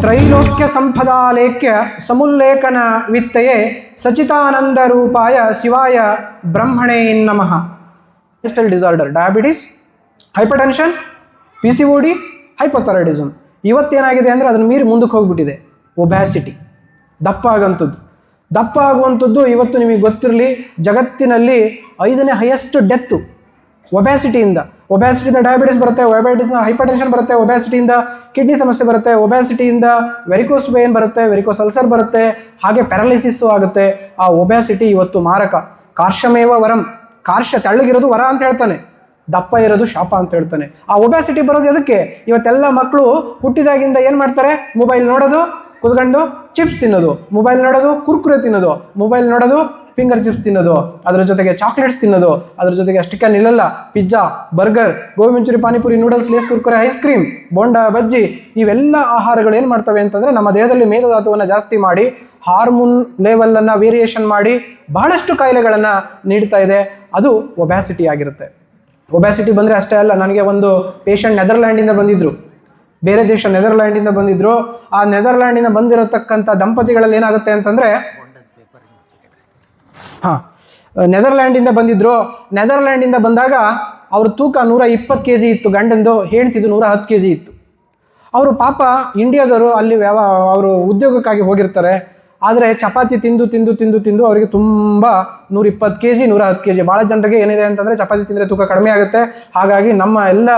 ತ್ರೈಲೋಕ್ಯ ಸಂಪದಾಲೇಖ್ಯ ಸಮುಲ್ಲೇಖನ ವಿತ್ತಯೇ ಸಚಿತಾನಂದ ರೂಪಾಯ ಶಿವಾಯ ಬ್ರಹ್ಮಣೇ ನಮಃ. Lifestyle disorder diabetes hypertension P C O D hypothyroidism ಇವತ್ತೇನಾಗಿದೆ ಅಂದರೆ ಅದನ್ನು ಮೀರಿ ಮುಂದಕ್ಕೆ ಹೋಗ್ಬಿಟ್ಟಿದೆ. ಒಬ್ಯಾಸಿಟಿ ದಪ್ಪ ಆಗೋಂಥದ್ದು ದಪ್ಪ ಆಗುವಂಥದ್ದು ಇವತ್ತು ನಿಮಗೆ ಗೊತ್ತಿರಲಿ, ಜಗತ್ತಿನಲ್ಲಿ ಐದನೇ ಹೈಯೆಸ್ಟ್ ಡೆತ್ತು ಒಬ್ಯಾಸಿಟಿಯಿಂದ ಒಬ್ಯಾಸಿಟಿಯಿಂದ ಡಯಾಬಿಟಿಸ್ ಬರುತ್ತೆ ಒಬ್ಯಾಟಿಸ್ನ ಹೈಪರ್ಟೆನ್ಷನ್ ಬರುತ್ತೆ ಒಬ್ಯಾಸಿಟಿಯಿಂದ ಕಿಡ್ನಿ ಸಮಸ್ಯೆ ಬರುತ್ತೆ ಒಬ್ಯಾಸಿಟಿಯಿಂದ ವೆರಿಕೋಸ್ ಪೇನ್ ಬರುತ್ತೆ ವೆರಿಕೋಸ್ ಅಲ್ಸರ್ ಬರುತ್ತೆ, ಹಾಗೆ ಪ್ಯಾರಾಲಿಸಿಸ್ಸು ಆಗುತ್ತೆ. ಆ ಒಬ್ಯಾಸಿಟಿ ಇವತ್ತು ಮಾರಕ. ಕಾರ್ಶಮೇವ ವರಂ. ಕಾರ್ಶ ತೆಳ್ಳಗಿರೋದು ವರ ಅಂತ ಹೇಳ್ತಾನೆ. ದಪ್ಪ ಇರೋದು ಶಾಪ ಅಂತ ಹೇಳ್ತಾನೆ. ಆ ಒಬ್ಯಾಸಿಟಿ ಬರೋದು ಎದಕ್ಕೆ? ಇವತ್ತೆಲ್ಲ ಮಕ್ಕಳು ಹುಟ್ಟಿದಾಗಿಂದ ಏನು ಮಾಡ್ತಾರೆ? ಮೊಬೈಲ್ ನೋಡೋದು ಕುತ್ಕೊಂಡು ಚಿಪ್ಸ್ ತಿನ್ನೋದು ಮೊಬೈಲ್ ನೋಡೋದು, ಕುರ್ಕುರೆ ತಿನ್ನೋದು ಮೊಬೈಲ್ ನೋಡೋದು ಫಿಂಗರ್ ಚಿಪ್ಸ್ ತಿನ್ನೋದು, ಅದ್ರ ಜೊತೆಗೆ ಚಾಕ್ಲೇಟ್ಸ್ ತಿನ್ನೋದು, ಅದ್ರ ಜೊತೆಗೆ ಅಷ್ಟಕ್ಕೆ ನಿಲ್ಲಲ್ಲ pizza burger gobi manchurian panipuri noodles Lay's Kurkure ice cream bonda, bajji, ಇವೆಲ್ಲ ಆಹಾರಗಳು ಏನು ಮಾಡ್ತವೆ ಅಂತಂದರೆ ನಮ್ಮ ದೇಹದಲ್ಲಿ ಮೇಧಧಾತುವನ್ನು ಜಾಸ್ತಿ ಮಾಡಿ ಹಾರ್ಮೋನ್ ಲೆವೆಲನ್ನು ವೇರಿಯೇಷನ್ ಮಾಡಿ ಬಹಳಷ್ಟು ಕಾಯಿಲೆಗಳನ್ನು ನೀಡ್ತಾ ಇದೆ. ಅದು ಒಬ್ಯಾಸಿಟಿ ಆಗಿರುತ್ತೆ. ಒಬ್ಯಾಸಿಟಿ ಬಂದರೆ ಅಷ್ಟೇ ಅಲ್ಲ, ನನಗೆ ಒಂದು ಪೇಷಂಟ್ ನೆದರ್ಲ್ಯಾಂಡಿಂದ ಬಂದಿದ್ದರು ಬೇರೆ ದೇಶ ನೆದರ್ಲ್ಯಾಂಡಿಂದ ಬಂದಿದ್ರು. ಆ ನೆದರ್ಲ್ಯಾಂಡಿಂದ ಬಂದಿರತಕ್ಕಂಥ ದಂಪತಿಗಳಲ್ಲಿ ಏನಾಗುತ್ತೆ ಅಂತಂದರೆ, ಹಾಂ, ನೆದರ್ಲ್ಯಾಂಡಿಂದ ಬಂದಿದ್ರು. ನೆದರ್ಲ್ಯಾಂಡಿಂದ ಬಂದಾಗ ಅವ್ರ ತೂಕ ನೂರ ಇಪ್ಪತ್ತು ಕೆ ಜಿ ಇತ್ತು. ಗಂಡಂದು ಹೇಳ್ತಿದ್ದು ನೂರ ಹತ್ತು ಕೆ ಜಿ ಇತ್ತು. ಅವರು ಪಾಪ ಇಂಡಿಯಾದವರು ಅಲ್ಲಿ ವ್ಯವ ಅವರು ಉದ್ಯೋಗಕ್ಕಾಗಿ ಹೋಗಿರ್ತಾರೆ. ಆದರೆ ಚಪಾತಿ ತಿಂದು ತಿಂದು ತಿಂದು ತಿಂದು ಅವರಿಗೆ ತುಂಬ ನೂರ ಇಪ್ಪತ್ತು ಕೆ ಜಿ ನೂರ ಹತ್ತು ಕೆ ಜಿ ಭಾಳ ಜನರಿಗೆ ಏನಿದೆ ಅಂತಂದರೆ ಚಪಾತಿ ತಿಂದರೆ ತೂಕ ಕಡಿಮೆ ಆಗುತ್ತೆ. ಹಾಗಾಗಿ ನಮ್ಮ ಎಲ್ಲ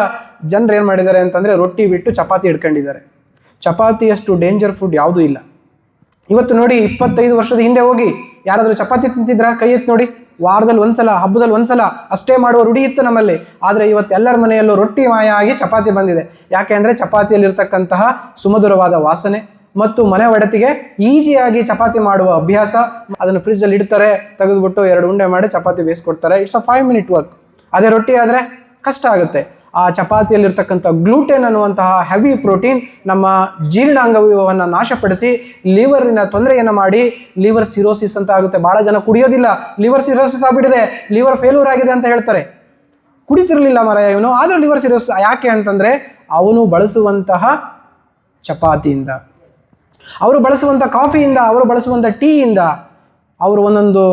ಜನರು ಏನು ಮಾಡಿದ್ದಾರೆ ಅಂತಂದರೆ ರೊಟ್ಟಿ ಬಿಟ್ಟು ಚಪಾತಿ ಹಿಡ್ಕೊಂಡಿದ್ದಾರೆ ಚಪಾತಿಯಷ್ಟು ಡೇಂಜರ್ ಫುಡ್ ಯಾವುದೂ ಇಲ್ಲ. ಇವತ್ತು ನೋಡಿ ಇಪ್ಪತ್ತೈದು ವರ್ಷದ ಹಿಂದೆ ಹೋಗಿ ಯಾರಾದರೂ ಚಪಾತಿ ತಿಂತಿದ್ರ? ಕೈ ಎತ್ತು ನೋಡಿ. ವಾರದಲ್ಲಿ ಒಂದ್ಸಲ, ಹಬ್ಬದಲ್ಲಿ ಒಂದ್ಸಲ ಅಷ್ಟೇ ಮಾಡುವ ರೂಢಿ ಇತ್ತು ನಮ್ಮಲ್ಲಿ. ಆದರೆ ಇವತ್ತು ಎಲ್ಲರ ಮನೆಯಲ್ಲೂ ರೊಟ್ಟಿ ಮಾಯ ಆಗಿ ಚಪಾತಿ ಬಂದಿದೆ. ಯಾಕೆ ಅಂದರೆ ಚಪಾತಿಯಲ್ಲಿರ್ತಕ್ಕಂತಹ ಸುಮಧುರವಾದ ವಾಸನೆ. ಮತ್ತು ಮನೆ ಒಡತಿಗೆ ಈಜಿಯಾಗಿ ಚಪಾತಿ ಮಾಡುವ ಅಭ್ಯಾಸ. ಅದನ್ನು ಫ್ರಿಜ್ಜಲ್ಲಿ ಇಡ್ತಾರೆ, ತೆಗೆದುಬಿಟ್ಟು ಎರಡು ಉಂಡೆ ಮಾಡಿ chapati ಬೇಯಿಸ್ಕೊಡ್ತಾರೆ. It's a five minute work ಅದೇ ರೊಟ್ಟಿ ಆದರೆ ಕಷ್ಟ ಆಗುತ್ತೆ. ಆ ಚಪಾತಿಯಲ್ಲಿರ್ತಕ್ಕಂಥ ಗ್ಲೂಟೆನ್ ಅನ್ನುವಂತಹ ಹೆವಿ ಪ್ರೋಟೀನ್ ನಮ್ಮ ಜೀರ್ಣಾಂಗವನ್ನು ನಾಶಪಡಿಸಿ, ಲಿವರಿನ ತೊಂದರೆಯನ್ನು ಮಾಡಿ, ಲಿವರ್ ಸಿರೋಸಿಸ್ ಅಂತ ಆಗುತ್ತೆ. ಭಾಳ ಜನ ಕುಡಿಯೋದಿಲ್ಲ. ಲಿವರ್ ಸಿರೋಸಿಸ್ ಆಗಿಬಿಟ್ಟಿದೆ. ಲಿವರ್ ಫೇಲ್ಯೂರ್ ಆಗಿದೆ ಅಂತ ಹೇಳ್ತಾರೆ. ಕುಡಿತಿರಲಿಲ್ಲ ಮರ ಇವನು. ಆದರೂ ಲಿವರ್ ಸಿರೋಸಿಸ್ ಯಾಕೆ ಅಂತಂದರೆ ಅವನು ಬಳಸುವಂತಹ ಚಪಾತಿಯಿಂದ. ಅವರು ಬಳಸುವಂಥ ಕಾಫಿಯಿಂದ, ಅವರು ಬಳಸುವಂಥ ಟೀಯಿಂದ ಅವರು ಒಂದೊಂದು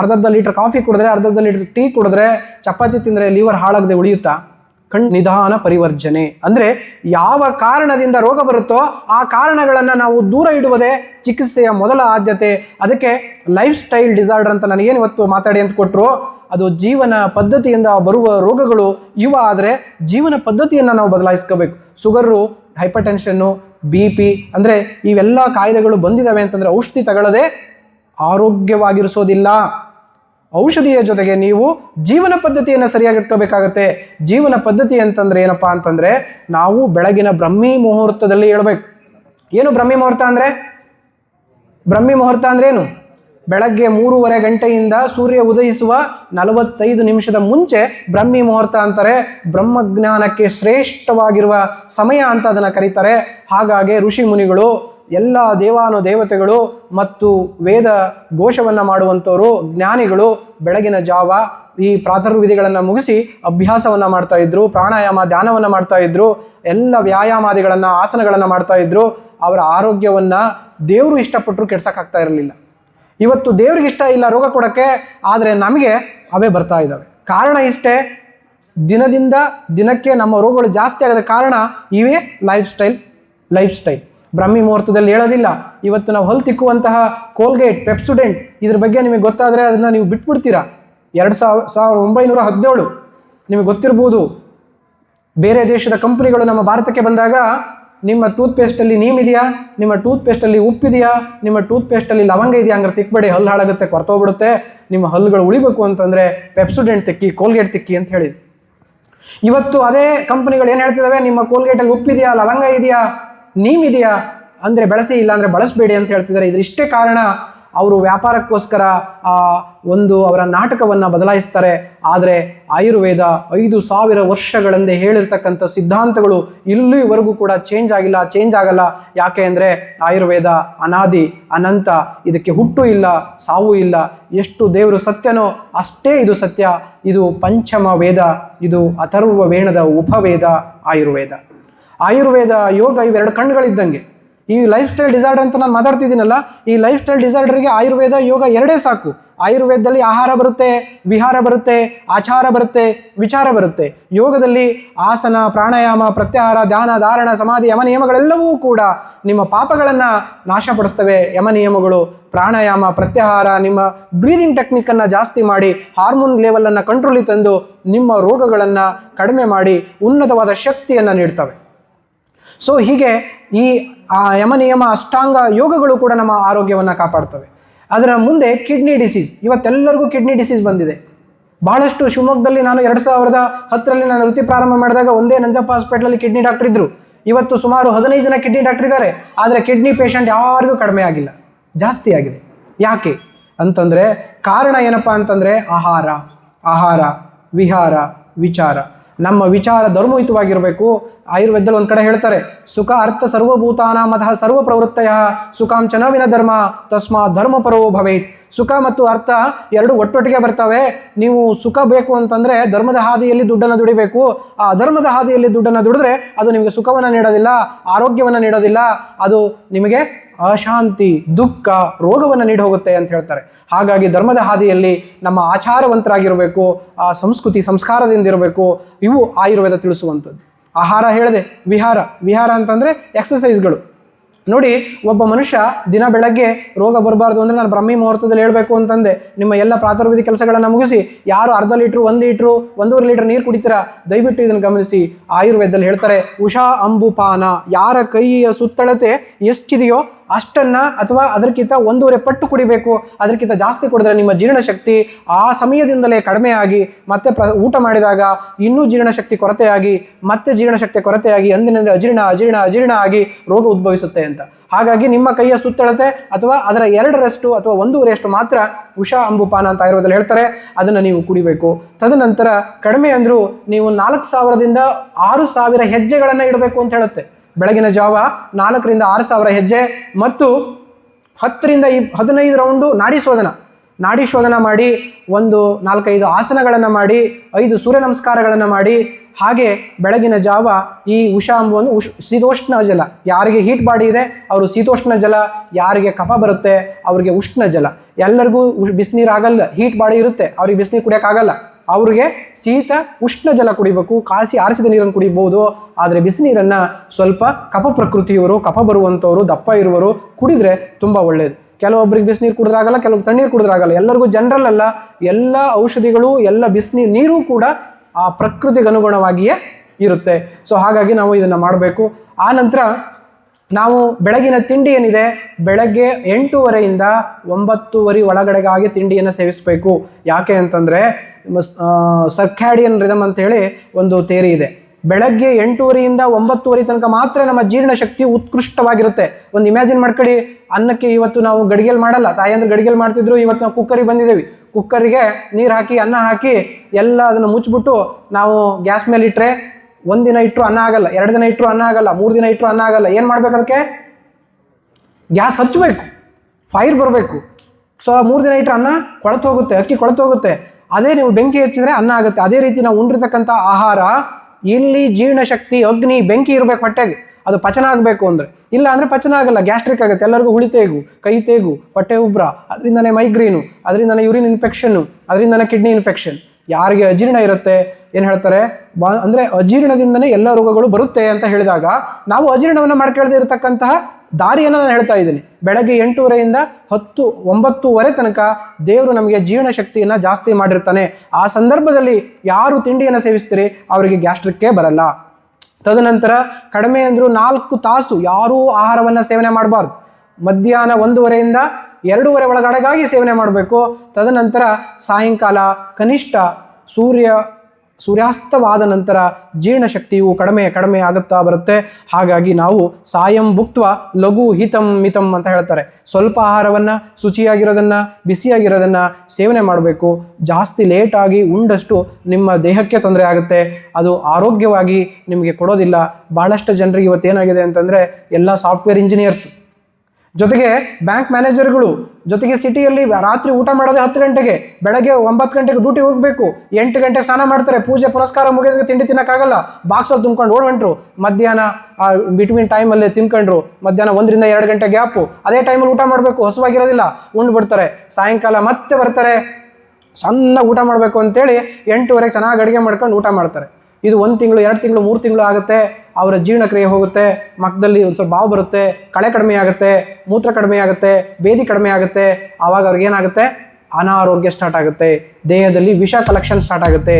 ಅರ್ಧರ್ಧ ಲೀಟರ್ ಕಾಫಿ ಕುಡಿದ್ರೆ, ಅರ್ಧರ್ಧ ಲೀಟರ್ ಟೀ ಕುಡಿದ್ರೆ ಚಪಾತಿ ತಿಂದರೆ ಲಿವರ್ ಹಾಳಾಗದೆ ಉಳಿಯುತ್ತಾ? ಕಣ್ ನಿಧಾನ ಪರಿವರ್ಜನೆ. ಅಂದರೆ ಯಾವ ಕಾರಣದಿಂದ ರೋಗ ಬರುತ್ತೋ ಆ ಕಾರಣಗಳನ್ನು ನಾವು ದೂರ ಇಡುವುದೇ ಚಿಕಿತ್ಸೆಯ ಮೊದಲ ಆದ್ಯತೆ. ಅದಕ್ಕೆ ಲೈಫ್ ಸ್ಟೈಲ್ ಡಿಸಾರ್ಡರ್ ಅಂತ ನನಗೇನು ಇವತ್ತು ಮಾತಾಡಿ ಅಂತ ಕೊಟ್ಟರು ಅದು ಜೀವನ ಪದ್ಧತಿಯಿಂದ ಬರುವ ರೋಗಗಳು ಇವ ಆದರೆ ಜೀವನ ಪದ್ಧತಿಯನ್ನು ನಾವು ಬದಲಾಯಿಸ್ಕೋಬೇಕು. Sugar hypertension B P ಅಂದರೆ ಇವೆಲ್ಲ ಕಾಯಿಲೆಗಳು ಬಂದಿದ್ದಾವೆ ಅಂತಂದರೆ ಔಷಧಿ ತಗೊಳ್ಳದೆ ಆರೋಗ್ಯವಾಗಿರಿಸೋದಿಲ್ಲ. ಔಷಧಿಯ ಜೊತೆಗೆ ನೀವು ಜೀವನ ಪದ್ಧತಿಯನ್ನು ಸರಿಯಾಗಿಟ್ಕೋಬೇಕಾಗತ್ತೆ ಜೀವನ ಪದ್ಧತಿ ಅಂತಂದ್ರೆ ಏನಪ್ಪಾ ಅಂತಂದರೆ ನಾವು ಬೆಳಗಿನ ಬ್ರಹ್ಮಿ ಮುಹೂರ್ತದಲ್ಲಿ ಹೇಳ್ಬೇಕು ಏನು ಬ್ರಹ್ಮಿ ಮುಹೂರ್ತ ಅಂದರೆ? ಬ್ರಹ್ಮಿ ಮುಹೂರ್ತ ಅಂದ್ರೇನು ಬೆಳಗ್ಗೆ ಮೂರುವರೆ ಗಂಟೆಯಿಂದ ಸೂರ್ಯ ಉದಯಿಸುವ ನಲವತ್ತೈದು ನಿಮಿಷದ ಮುಂಚೆ ಬ್ರಹ್ಮಿ ಮುಹೂರ್ತ ಅಂತಾರೆ. ಬ್ರಹ್ಮಜ್ಞಾನಕ್ಕೆ ಶ್ರೇಷ್ಠವಾಗಿರುವ ಸಮಯ ಅಂತ ಅದನ್ನು ಕರೀತಾರೆ. ಹಾಗಾಗಿ ಋಷಿ ಮುನಿಗಳು, ಎಲ್ಲ ದೇವಾನು ದೇವತೆಗಳು ಮತ್ತು ವೇದ ಘೋಷವನ್ನು ಮಾಡುವಂಥವರು, ಜ್ಞಾನಿಗಳು ಬೆಳಗಿನ ಜಾವ ಈ ಪ್ರಾತರ್ವಿಧಿಗಳನ್ನು ಮುಗಿಸಿ ಅಭ್ಯಾಸವನ್ನು ಮಾಡ್ತಾ ಇದ್ರು, ಪ್ರಾಣಾಯಾಮ ಧ್ಯಾನವನ್ನು ಮಾಡ್ತಾ ಇದ್ರು, ಎಲ್ಲ ವ್ಯಾಯಾಮಾದಿಗಳನ್ನು ಆಸನಗಳನ್ನು ಮಾಡ್ತಾ ಇದ್ರು, ಅವರ ಆರೋಗ್ಯವನ್ನು ದೇವರು ಇಷ್ಟಪಟ್ಟರು ಕೆಡ್ಸೋಕ್ಕಾಗ್ತಾ ಇರಲಿಲ್ಲ. ಇವತ್ತು ದೇವ್ರಿಗೆ ಇಷ್ಟ ಇಲ್ಲ ರೋಗ ಕೊಡೋಕ್ಕೆ, ಆದರೆ ನಮಗೆ ಅವೇ ಬರ್ತಾ ಇದ್ದಾವೆ ಕಾರಣ ಇಷ್ಟೇ, ದಿನದಿಂದ ದಿನಕ್ಕೆ ನಮ್ಮ ರೋಗಗಳು ಜಾಸ್ತಿ ಆಗದ ಕಾರಣ ಇವೇ ಲೈಫ್ ಸ್ಟೈಲ್ ಲೈಫ್ ಸ್ಟೈಲ್ ಬ್ರಹ್ಮಿ ಮುಹೂರ್ತದಲ್ಲಿ ಹೇಳೋದಿಲ್ಲ, ಇವತ್ತು ನಾವು ಹೊಲ್ ತಿಕ್ಕುವಂತಹ ಕೋಲ್ಗೇಟ್ ಪೆಪ್ಸುಡೆಂಟ್ ಇದ್ರ ಬಗ್ಗೆ ನಿಮಗೆ ಗೊತ್ತಾದರೆ ಅದನ್ನು ನೀವು ಬಿಟ್ಬಿಡ್ತೀರಾ. ಎರಡು ಸಾವಿರ, ಸಾವಿರದ ಒಂಬೈನೂರ ಹದಿನೇಳು. ನಿಮಗೆ ಗೊತ್ತಿರ್ಬೋದು, ಬೇರೆ ದೇಶದ ಕಂಪ್ನಿಗಳು ನಮ್ಮ ಭಾರತಕ್ಕೆ ಬಂದಾಗ ನಿಮ್ಮ ಟೂತ್ ಪೇಸ್ಟಲ್ಲಿ ಇದೆಯಾ? ನಿಮ್ಮ ಟೂತ್ ಪೇಸ್ಟಲ್ಲಿ ಉಪ್ಪಿದೆಯಾ ನಿಮ್ಮ ಟೂತ್ ಪೇಸ್ಟಲ್ಲಿ ಲವಂಗ ಇದೆಯಾ? ಹಂಗಾರೆ ತಿಕ್ಕಬೇಡಿ ಹಲ್ಲು ಹಾಳಾಗುತ್ತೆ, ಕೊರತೋಗ್ಬಿಡುತ್ತೆ. ನಿಮ್ಮ ಹಲ್ಲುಗಳು ಉಳಿಬೇಕು ಅಂತಂದರೆ ಪೆಪ್ಸುಡೆಂಟ್ ತಿಕ್ಕಿ, ಕೋಲ್ಗೇಟ್ ತಿಕ್ಕಿ ಅಂತ ಹೇಳಿದ್ರು. ಇವತ್ತು ಅದೇ ಕಂಪ್ನಿಗಳು ಏನು ಹೇಳ್ತಿದ್ದಾವೆ ನಿಮ್ಮ ಕೋಲ್ಗೇಟಲ್ಲಿ ಉಪ್ಪಿದೆಯಾ ಲವಂಗ ಇದೆಯಾ? ನೀಮ್ ಇದೆಯಾ? ಅಂದರೆ ಬಳಸಿ ಇಲ್ಲ ಅಂದರೆ ಬಳಸಬೇಡಿ ಅಂತ ಹೇಳ್ತಿದ್ದಾರೆ ಇದರಿಷ್ಟೇ ಕಾರಣ ಅವರು ವ್ಯಾಪಾರಕ್ಕೋಸ್ಕರ ಒಂದು ಅವರ ನಾಟಕವನ್ನು ಬದಲಾಯಿಸ್ತಾರೆ. ಆದರೆ ಆಯುರ್ವೇದ ಐದು ಸಾವಿರ ವರ್ಷಗಳಿಂದ ಹೇಳಿರ್ತಕ್ಕಂಥ ಸಿದ್ಧಾಂತಗಳು ಇಲ್ಲಿವರೆಗೂ ಕೂಡ ಚೇಂಜ್ ಆಗಿಲ್ಲ ಚೇಂಜ್ ಆಗಲ್ಲ. ಯಾಕೆ ಅಂದರೆ ಆಯುರ್ವೇದ ಅನಾದಿ, ಅನಂತ, ಇದಕ್ಕೆ ಹುಟ್ಟು ಇಲ್ಲ, ಸಾವು ಇಲ್ಲ. ಎಷ್ಟು ದೇವರು ಸತ್ಯನೋ ಅಷ್ಟೇ ಇದು ಸತ್ಯ. ಇದು ಪಂಚಮ ವೇದ, ಇದು ಅಥರ್ವ ವೇಣದ ಉಪವೇದ ಆಯುರ್ವೇದ. ಆಯುರ್ವೇದ ಯೋಗ ಇವೆರಡು ಕಣ್ಣುಗಳಿದ್ದಂಗೆ. ಈ ಲೈಫ್ ಸ್ಟೈಲ್ ಡಿಸಾರ್ಡರ್ ಅಂತ ನಾನು ಮಾತಾಡ್ತಿದ್ದೀನಲ್ಲ, ಈ ಲೈಫ್ ಸ್ಟೈಲ್ ಡಿಸಾರ್ಡರ್ಗೆ ಆಯುರ್ವೇದ ಯೋಗ ಎರಡೇ ಸಾಕು. ಆಯುರ್ವೇದದಲ್ಲಿ ಆಹಾರ ಬರುತ್ತೆ, ವಿಹಾರ ಬರುತ್ತೆ, ಆಚಾರ ಬರುತ್ತೆ, ವಿಚಾರ ಬರುತ್ತೆ. ಯೋಗದಲ್ಲಿ ಆಸನ, ಪ್ರಾಣಾಯಾಮ, ಪ್ರತ್ಯಾಹಾರ, ಧ್ಯಾನ, ಧಾರಣ, ಸಮಾಧಿ, ಯಮ ನಿಯಮಗಳೆಲ್ಲವೂ ಕೂಡ ನಿಮ್ಮ ಪಾಪಗಳನ್ನು ನಾಶಪಡಿಸ್ತವೆ. ಯಮ ನಿಯಮಗಳು, ಪ್ರಾಣಾಯಾಮ, ಪ್ರತ್ಯಾಹಾರ, ನಿಮ್ಮ ಬ್ರೀದಿಂಗ್ ಟೆಕ್ನಿಕ್ಕನ್ನು ಜಾಸ್ತಿ ಮಾಡಿ ಹಾರ್ಮೋನ್ ಲೆವೆಲನ್ನು ಕಂಟ್ರೋಲಿಗೆ ತಂದು ನಿಮ್ಮ ರೋಗಗಳನ್ನು ಕಡಿಮೆ ಮಾಡಿ, ಉನ್ನತವಾದ ಶಕ್ತಿಯನ್ನು ನೀಡ್ತವೆ. ಸೊ ಹೀಗೆ ಈ, ಆ ಯಮ ನಿಯಮ ಅಷ್ಟಾಂಗ ಯೋಗಗಳು ಕೂಡ ನಮ್ಮ ಆರೋಗ್ಯವನ್ನು ಕಾಪಾಡ್ತವೆ. ಅದರ ಮುಂದೆ ಕಿಡ್ನಿ ಡಿಸೀಸ್ ಇವತ್ತೆಲ್ಲರಿಗೂ ಕಿಡ್ನಿ ಡಿಸೀಸ್ ಬಂದಿದೆ. ಬಹಳಷ್ಟು ಶಿವಮೊಗ್ಗದಲ್ಲಿ ನಾನು ಎರಡು ಸಾವಿರದ ಹತ್ತರಲ್ಲಿ ನಾನು ವೃತ್ತಿ ಪ್ರಾರಂಭ ಮಾಡಿದಾಗ ಒಂದೇ ನಂಜಪ್ಪ ಹಾಸ್ಪಿಟ್ಲಲ್ಲಿ ಕಿಡ್ನಿ ಡಾಕ್ಟರ್ ಇದ್ದರು ಇವತ್ತು ಸುಮಾರು ಹದಿನೈದು ಜನ ಕಿಡ್ನಿ ಡಾಕ್ಟರ್ ಇದ್ದಾರೆ. ಆದರೆ ಕಿಡ್ನಿ ಪೇಷಂಟ್ ಯಾರಿಗೂ ಕಡಿಮೆ ಆಗಿಲ್ಲ. ಜಾಸ್ತಿ ಆಗಿದೆ. ಯಾಕೆ? ಅಂತಂದರೆ ಕಾರಣ ಏನಪ್ಪ ಅಂತಂದರೆ ಆಹಾರ. ಆಹಾರ, ವಿಹಾರ, ವಿಚಾರ. ನಮ್ಮ ವಿಚಾರ ಧರ್ಮಯುತವಾಗಿರಬೇಕು. ಆಯುರ್ವೇದದಲ್ಲಿ ಒಂದು ಕಡೆ ಹೇಳ್ತಾರೆ, ಸುಖ ಅರ್ಥ ಸರ್ವಭೂತಾನ ಮತಃ ಸರ್ವ ಪ್ರವೃತ್ತಯ ಸುಖಾಂಚನ ವಿನ ಧರ್ಮ, ತಸ್ಮಾ ಧರ್ಮ ಪರವೋ ಭವೇತ್. ಸುಖ ಮತ್ತು ಅರ್ಥ ಎರಡು ಒಟ್ಟೊಟ್ಟಿಗೆ ಬರ್ತವೆ. ನೀವು ಸುಖ ಬೇಕು ಅಂತಂದರೆ ಧರ್ಮದ ಹಾದಿಯಲ್ಲಿ ದುಡ್ಡನ್ನು ದುಡಿಬೇಕು. ಆ ಅಧರ್ಮದ ಹಾದಿಯಲ್ಲಿ ದುಡ್ಡನ್ನು ದುಡಿದ್ರೆ ಅದು ನಿಮಗೆ ಸುಖವನ್ನು ನೀಡೋದಿಲ್ಲ, ಆರೋಗ್ಯವನ್ನು ನೀಡೋದಿಲ್ಲ. ಅದು ನಿಮಗೆ ಅಶಾಂತಿ, ದುಃಖ, ರೋಗವನ್ನು ನೀಡಿ ಹೋಗುತ್ತೆ ಅಂತ ಹೇಳ್ತಾರೆ. ಹಾಗಾಗಿ ಧರ್ಮದ ಹಾದಿಯಲ್ಲಿ ನಮ್ಮ ಆಚಾರವಂತರಾಗಿರಬೇಕು, ಆ ಸಂಸ್ಕೃತಿ ಸಂಸ್ಕಾರದಿಂದ ಇರಬೇಕು, ಇವು ಆಯುರ್ವೇದ ತಿಳಿಸುವಂಥದ್ದು. ಆಹಾರ ಹೇಳಿದೆ, ವಿಹಾರ. ವಿಹಾರ ಅಂತಂದರೆ ಎಕ್ಸಸೈಸ್ಗಳು ನೋಡಿ, ಒಬ್ಬ ಮನುಷ್ಯ ದಿನ ಬೆಳಗ್ಗೆ ರೋಗ ಬರಬಾರ್ದು ಅಂದರೆ ನಾನು ಬ್ರಹ್ಮಿ ಮುಹೂರ್ತದಲ್ಲಿ ಹೇಳಬೇಕು ಅಂತಂದೆ. ನಿಮ್ಮ ಎಲ್ಲ ಪ್ರಾತರ್ವಿಧಿ ಕೆಲಸಗಳನ್ನು ಮುಗಿಸಿ, ಯಾರು ಅರ್ಧ ಲೀಟ್ರು, ಒಂದು ಲೀಟ್ರು, ಒಂದೂವರೆ ಲೀಟ್ರ್ ನೀರು ಕುಡಿತೀರಾ? ದಯವಿಟ್ಟು ಇದನ್ನು ಗಮನಿಸಿ. ಆಯುರ್ವೇದದಲ್ಲಿ ಹೇಳ್ತಾರೆ, ಉಷಾ ಅಂಬುಪಾನ. ಯಾರ ಕೈಯ ಸುತ್ತಳತೆ ಎಷ್ಟಿದೆಯೋ ಅಷ್ಟನ್ನ ಅಥವಾ ಅದಕ್ಕಿಂತ ಒಂದೂವರೆ ಪಟ್ಟು ಕುಡಿಬೇಕು, ಅದಕ್ಕಿಂತ ಜಾಸ್ತಿ ಕುಡಿದ್ರೆ ನಿಮ್ಮ ಜೀರ್ಣಶಕ್ತಿ ಆ ಸಮಯದಿಂದಲೇ ಕಡಿಮೆ ಆಗಿ ಮತ್ತೆ ಪ್ರ, ಊಟ ಮಾಡಿದಾಗ ಇನ್ನೂ ಜೀರ್ಣಶಕ್ತಿ ಕೊರತೆಯಾಗಿ, ಮತ್ತೆ ಜೀರ್ಣಶಕ್ತಿ ಕೊರತೆಯಾಗಿ, ಅಂದಿನಿಂದ ಅಜೀರ್ಣ ಅಜೀರ್ಣ ಅಜೀರ್ಣ ಆಗಿ ರೋಗ ಉದ್ಭವಿಸುತ್ತೆ ಅಂತ. ಹಾಗಾಗಿ ನಿಮ್ಮ ಕೈಯ ಸುತ್ತಳತೆ ಅಥವಾ ಅದರ ಎರಡರಷ್ಟು ಅಥವಾ ಒಂದೂವರೆಯಷ್ಟು ಮಾತ್ರ ಉಷಾ ಅಂಬುಪಾನ ಅಂತ ಆಯುರ್ವೇದದಲ್ಲಿ ಹೇಳ್ತಾರೆ, ಅದನ್ನು ನೀವು ಕುಡಿಬೇಕು. ತದನಂತರ ಕಡಿಮೆ ಅಂದರೂ ನೀವು ನಾಲ್ಕು ಸಾವಿರದಿಂದ ಆರು ಸಾವಿರ ಹೆಜ್ಜೆಗಳನ್ನು ಇಡಬೇಕು ಅಂತ ಹೇಳುತ್ತೆ. ಬೆಳಗಿನ ಜಾವ ನಾಲ್ಕರಿಂದ ಆರು ಸಾವಿರ ಹೆಜ್ಜೆ ಮತ್ತು ಹತ್ತರಿಂದ ಇ ಹದಿನೈದು ರೌಂಡು ನಾಡಿ ಶೋಧನ. ನಾಡಿ ಶೋಧನ ಮಾಡಿ ಒಂದು ನಾಲ್ಕೈದು ಆಸನಗಳನ್ನು ಮಾಡಿ, ಐದು ಸೂರ್ಯ ನಮಸ್ಕಾರಗಳನ್ನು ಮಾಡಿ, ಹಾಗೆ ಬೆಳಗಿನ ಜಾವ ಈ ಉಷಾ ಅಂಬುವನ್ನು ಉಷ್ ಶೀತೋಷ್ಣ ಜಲ. ಯಾರಿಗೆ ಹೀಟ್ ಬಾಡಿ ಇದೆ, ಅವರು ಶೀತೋಷ್ಣ ಜಲ, ಯಾರಿಗೆ ಕಫ ಬರುತ್ತೆ, ಅವರಿಗೆ ಉಷ್ಣ ಜಲ. ಎಲ್ಲರಿಗೂ ಬಿಸಿನೀರು ಆಗಲ್ಲ ಹೀಟ್ ಬಾಡಿ ಇರುತ್ತೆ, ಅವ್ರಿಗೆ ಬಿಸಿನೀರು ಕುಡಿಯೋಕ್ಕಾಗಲ್ಲ. ಅವ್ರಿಗೆ ಶೀತ, ಉಷ್ಣ ಜಲ ಕುಡಿಬೇಕು, ಕಾಸಿ ಆರಿಸಿದ ನೀರನ್ನು ಕುಡಿಬಹುದು ಆದರೆ ಬಿಸಿನೀರನ್ನು ಸ್ವಲ್ಪ ಕಪ ಪ್ರಕೃತಿಯವರು ಕಪ ಬರುವಂಥವರು ದಪ್ಪ ಇರುವರು ಕುಡಿದ್ರೆ ತುಂಬ ಒಳ್ಳೆಯದು ಕೆಲವೊಬ್ಬರಿಗೆ ಬಿಸಿನೀರು ಕುಡಿದ್ರಾಗಲ್ಲ ಕೆಲವೊಬ್ಬರು ತಣ್ಣೀರು ಕುಡಿದ್ರಾಗಲ್ಲ ಎಲ್ಲರಿಗೂ ಜನರಲ್ ಅಲ್ಲ. ಎಲ್ಲ ಔಷಧಿಗಳು, ಎಲ್ಲ ಬಿಸಿನೀರು, ನೀರು ಕೂಡ ಆ ಪ್ರಕೃತಿಗೆ ಅನುಗುಣವಾಗಿಯೇ ಇರುತ್ತೆ. ಸೊ ಹಾಗಾಗಿ ನಾವು ಇದನ್ನು ಮಾಡಬೇಕು. ಆ ನಂತರ ನಾವು ಬೆಳಗಿನ ತಿಂಡಿ ಏನಿದೆ? ಬೆಳಗ್ಗೆ ಎಂಟೂವರೆಯಿಂದ ಒಂಬತ್ತುವರೆ ಒಳಗಡೆಗಾಗಿ ತಿಂಡಿಯನ್ನು ಸೇವಿಸಬೇಕು. ಯಾಕೆ ಅಂತಂದರೆ ಸರ್ಕ್ಯಾಡಿಯನ್ ರಿದಮ್ ಅಂತೇಳಿ ಒಂದು ತೇರಿ ಇದೆ. ಬೆಳಗ್ಗೆ ಎಂಟೂವರೆಯಿಂದ ಒಂಬತ್ತುವರೆ ತನಕ ಮಾತ್ರ ನಮ್ಮ ಜೀರ್ಣಶಕ್ತಿ ಉತ್ಕೃಷ್ಟವಾಗಿರುತ್ತೆ. ಒಂದು ಇಮ್ಯಾಜಿನ್ ಮಾಡ್ಕೊಳ್ಳಿ, ಅನ್ನಕ್ಕೆ ಇವತ್ತು ನಾವು ಗಡಿಗೆಲ್ ಮಾಡಲ್ಲ. ತಾಯಂದ್ರೆ ಗಡಿಗೆಲ್ ಮಾಡ್ತಿದ್ರು, ಇವತ್ತು ನಾವು ಕುಕ್ಕರಿಗೆ ಬಂದಿದ್ದೀವಿ. ಕುಕ್ಕರಿಗೆ ನೀರು ಹಾಕಿ, ಅನ್ನ ಹಾಕಿ, ಎಲ್ಲ ಅದನ್ನು ಮುಚ್ಚಿಬಿಟ್ಟು ನಾವು ಗ್ಯಾಸ್ ಮೇಲೆ ಇಟ್ಟರೆ ಒಂದಿನ ಇಟ್ಟರು ಅನ್ನ ಆಗಲ್ಲ, ಎರಡು ದಿನ ಇಟ್ಟರು ಅನ್ನ ಆಗಲ್ಲ, ಮೂರು ದಿನ ಇಟ್ಟರು ಅನ್ನ ಆಗಲ್ಲ, ಏನು ಮಾಡ್ಬೇಕು ಅದಕ್ಕೆ? ಗ್ಯಾಸ್ ಹಚ್ಚಬೇಕು, ಫೈರ್ ಬರಬೇಕು. ಸೊ ಮೂರು ದಿನ ಇಟ್ಟರೆ ಅನ್ನ ಕೊಳತು ಹೋಗುತ್ತೆ, ಅಕ್ಕಿ ಕೊಳತು ಹೋಗುತ್ತೆ. ಅದೇ ನೀವು ಬೆಂಕಿ ಹೆಚ್ಚಿದ್ರೆ ಅನ್ನ ಆಗುತ್ತೆ. ಅದೇ ರೀತಿ ನಾವು ಉಂಡಿರ್ತಕ್ಕಂಥ ಆಹಾರ, ಇಲ್ಲಿ ಜೀರ್ಣಶಕ್ತಿ ಅಗ್ನಿ, ಬೆಂಕಿ ಇರಬೇಕು ಹೊಟ್ಟೆಗೆ. ಅದು ಪಚನ ಆಗಬೇಕು ಅಂದರೆ. ಇಲ್ಲ ಅಂದರೆ ಪಚನ ಆಗಲ್ಲ, ಗ್ಯಾಸ್ಟ್ರಿಕ್ ಆಗುತ್ತೆ. ಎಲ್ಲರಿಗೂ ಹುಳಿ ತೇಗು, ಕೈ ತೇಗು, ಹೊಟ್ಟೆ ಉಬ್ರ, ಅದರಿಂದನೇ ಮೈಗ್ರೇನು ಅದರಿಂದನೇ ಯೂರಿನ್ ಇನ್ಫೆಕ್ಷನ್ನು ಅದರಿಂದನೇ ಕಿಡ್ನಿ ಇನ್ಫೆಕ್ಷನ್ ಯಾರಿಗೆ ಅಜೀರ್ಣ ಇರುತ್ತೆ? ಏನು ಹೇಳ್ತಾರೆ? ಬಾ, ಅಂದರೆ ಅಜೀರ್ಣದಿಂದನೇ ಎಲ್ಲ ರೋಗಗಳು ಬರುತ್ತೆ ಅಂತ ಹೇಳಿದಾಗ ನಾವು ಅಜೀರ್ಣವನ್ನು ಮಾಡ್ಕೊಳ್ದೇ ಇರತಕ್ಕಂತಹ ದಾರಿಯನ್ನು ನಾನು ಹೇಳ್ತಾ ಇದ್ದೀನಿ. ಬೆಳಗ್ಗೆ ಎಂಟೂವರೆಯಿಂದ ಹತ್ತು, ಒಂಬತ್ತುವರೆ ತನಕ ದೇವರು ನಮಗೆ ಜೀವನ ಶಕ್ತಿಯನ್ನು ಜಾಸ್ತಿ ಮಾಡಿರ್ತಾನೆ. ಆ ಸಂದರ್ಭದಲ್ಲಿ ಯಾರು ತಿಂಡಿಯನ್ನು ಸೇವಿಸ್ತೀರಿ? ಅವರಿಗೆ ಗ್ಯಾಸ್ಟ್ರಿಕ್ಕೇ ಬರಲ್ಲ. ತದನಂತರ ಕಡಿಮೆ ಅಂದರೂ ನಾಲ್ಕು ತಾಸು ಯಾರೂ ಆಹಾರವನ್ನು ಸೇವನೆ ಮಾಡಬಾರ್ದು. ಮಧ್ಯಾಹ್ನ ಒಂದೂವರೆಯಿಂದ ಎರಡೂವರೆ ಒಳಗಡೆಗಾಗಿ ಸೇವನೆ ಮಾಡಬೇಕು. ತದನಂತರ ಸಾಯಂಕಾಲ ಕನಿಷ್ಠ ಸೂರ್ಯ, ಸೂರ್ಯಾಸ್ತವಾದ ನಂತರ ಜೀರ್ಣಶಕ್ತಿಯು ಕಡಿಮೆ ಕಡಿಮೆ ಆಗುತ್ತಾ ಬರುತ್ತೆ. ಹಾಗಾಗಿ ನಾವು ಸಾಯಂ ಭುಕ್ತ್ವ ಲಘು ಹಿತಂ ಮಿತಂ ಅಂತ ಹೇಳ್ತಾರೆ. ಸ್ವಲ್ಪ ಆಹಾರವನ್ನು, ಶುಚಿಯಾಗಿರೋದನ್ನು, ಬಿಸಿಯಾಗಿರೋದನ್ನು ಸೇವನೆ ಮಾಡಬೇಕು. ಜಾಸ್ತಿ ಲೇಟಾಗಿ ಉಂಡಷ್ಟು ನಿಮ್ಮ ದೇಹಕ್ಕೆ ತೊಂದರೆ ಆಗುತ್ತೆ. ಅದು ಆರೋಗ್ಯವಾಗಿ ನಿಮಗೆ ಕೊಡೋದಿಲ್ಲ. ಭಾಳಷ್ಟು ಜನರಿಗೆ ಇವತ್ತೇನಾಗಿದೆ ಅಂತಂದರೆ ಎಲ್ಲ ಸಾಫ್ಟ್ವೇರ್ ಇಂಜಿನಿಯರ್ಸ್ ಜೊತೆಗೆ ಬ್ಯಾಂಕ್ ಮ್ಯಾನೇಜರ್ಗಳು ಜೊತೆಗೆ ಸಿಟಿಯಲ್ಲಿ ರಾತ್ರಿ ಊಟ ಮಾಡೋದೇ ಹತ್ತು ಗಂಟೆಗೆ, ಬೆಳಗ್ಗೆ ಒಂಬತ್ತು ಗಂಟೆಗೆ ಡ್ಯೂಟಿ ಹೋಗಬೇಕು, ಎಂಟು ಗಂಟೆ ಸ್ನಾನ ಮಾಡ್ತಾರೆ, ಪೂಜೆ ಪುರಸ್ಕಾರ ಮುಗಿದಾಗ ತಿಂಡಿ ತಿನ್ನೋಕ್ಕಾಗಲ್ಲ ಬಾಕ್ಸಲ್ಲಿ ತುಂಬ್ಕೊಂಡು ಓಡ್ಕೊಂಡ್ರು ಮಧ್ಯಾಹ್ನ ಬಿಟ್ವೀನ್ ಟೈಮಲ್ಲಿ ತಿನ್ಕೊಂಡ್ರು. ಮಧ್ಯಾಹ್ನ ಒಂದರಿಂದ ಎರಡು ಗಂಟೆ ಗ್ಯಾಪು ಅದೇ ಟೈಮಲ್ಲಿ ಊಟ ಮಾಡಬೇಕು, ಹೊಸವಾಗಿರೋದಿಲ್ಲ. ಉಂಡು ಬಿಡ್ತಾರೆ. ಸಾಯಂಕಾಲ ಮತ್ತೆ ಬರ್ತಾರೆ. ಸಣ್ಣ ಊಟ ಮಾಡಬೇಕು ಅಂತೇಳಿ ಎಂಟುವರೆಗೆ ಚೆನ್ನಾಗಿ ಅಡುಗೆ ಮಾಡ್ಕೊಂಡು ಊಟ ಮಾಡ್ತಾರೆ. ಇದು ಒಂದು ತಿಂಗಳು, ಎರಡು ತಿಂಗಳು, ಮೂರು ತಿಂಗಳು ಆಗುತ್ತೆ, ಅವರ ಜೀರ್ಣಕ್ರಿಯೆ ಹೋಗುತ್ತೆ ಮಕ್ಕದಲ್ಲಿ ಒಂದು ಸ್ವಲ್ಪ ಬಾವು ಬರುತ್ತೆ, ಕಳೆ ಕಡಿಮೆ ಆಗುತ್ತೆ, ಮೂತ್ರ ಕಡಿಮೆ ಆಗುತ್ತೆ, ಬೇದಿ ಕಡಿಮೆ ಆಗುತ್ತೆ ಆವಾಗ ಅವ್ರಿಗೆ ಏನಾಗುತ್ತೆ? ಅನಾರೋಗ್ಯ ಸ್ಟಾರ್ಟ್ ಆಗುತ್ತೆ, ದೇಹದಲ್ಲಿ ವಿಷ ಕಲೆಕ್ಷನ್ ಸ್ಟಾರ್ಟ್ ಆಗುತ್ತೆ.